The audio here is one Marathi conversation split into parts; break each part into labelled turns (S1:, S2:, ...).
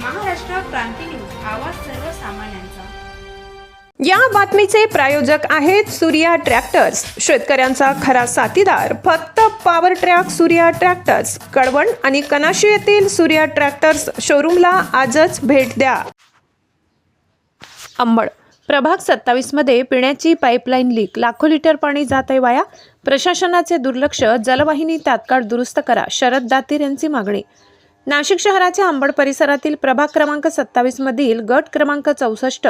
S1: क्रांती न्यूज आवाज सर्वसामान्यांचा.
S2: या बातमीचे प्रायोजक आहेत सूर्या ट्रॅक्टर्स. शेतकऱ्यांचा खरा साथीदार फक्त power track Surya tractors. Kalwan आणि कनाशी येथील सूर्या ट्रॅक्टर्स शोरूमला आजच भेट द्या. अंबड प्रभाग सत्तावीसमध्ये पिण्याची पाईपलाईन लीक लाखो लिटर पाणी जात आहे वाया. प्रशासनाचे दुर्लक्ष जलवाहिनी तात्काळ दुरुस्त करा शरद दातीर यांची मागणी. नाशिक शहराच्या अंबड परिसरातील प्रभाग क्रमांक सत्तावीसमधील गट क्रमांक चौसष्ट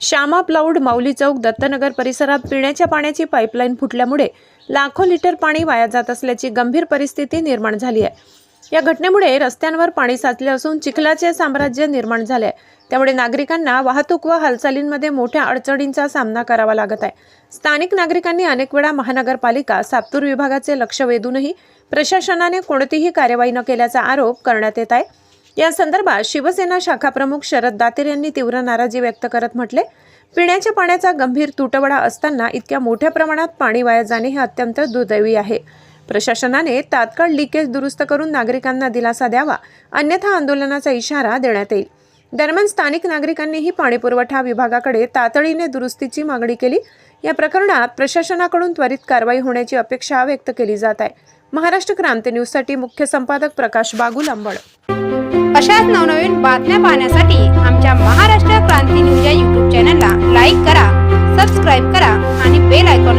S2: श्यामा प्लाऊड माऊली चौक दत्तनगर परिसरात पिण्याच्या पाण्याची पाईपलाईन फुटल्यामुळे लाखो लिटर पाणी वाया जात असल्याची गंभीर परिस्थिती निर्माण झाली आहे. या घटनेमुळे रस्त्यांवर पाणी साचले असून चिखलाचे साम्राज्य निर्माण झाले आहे. त्यामुळे नागरिकांना वाहतूक व हालचालींमध्ये मोठ्या अडचणींचा सामना करावा लागत आहे. स्थानिक नागरिकांनी अनेक वेळा महानगरपालिका साप्तूर विभागाचे लक्ष वेधूनही प्रशासनाने कोणतीही कार्यवाही न केल्याचा आरोप करण्यात येत आहे. या संदर्भात शिवसेना शाखाप्रमुख शरद दातीर यांनी तीव्र नाराजी व्यक्त करत म्हटले पिण्याच्या पाण्याचा गंभीर तुटवडा असताना इतक्या मोठ्या प्रमाणात पाणी वाया जाणे हे अत्यंत दुर्दैवी आहे. प्रशासनाने तात्काळ लिकेज दुरुस्त करून नागरिकांना दिलासा द्यावा अन्यथा आंदोलनाचा इशारा देण्यात येईल. दरम्यान स्थानिक नागरिकांनीही पाणीपुरवठा विभागाकडे तातडीने दुरुस्तीची मागणी केली. या प्रकरणात प्रशासनाकडून त्वरित कारवाई होण्याची अपेक्षा व्यक्त केली जात आहे. महाराष्ट्र क्रांती न्यूजसाठी मुख्य संपादक प्रकाश बागुल अंबड
S3: अशाच नवनवीन बातम्या पाहण्यासाठी आमच्या महाराष्ट्र क्रांती न्यूज या युट्यूब चॅनलला लाईक करा.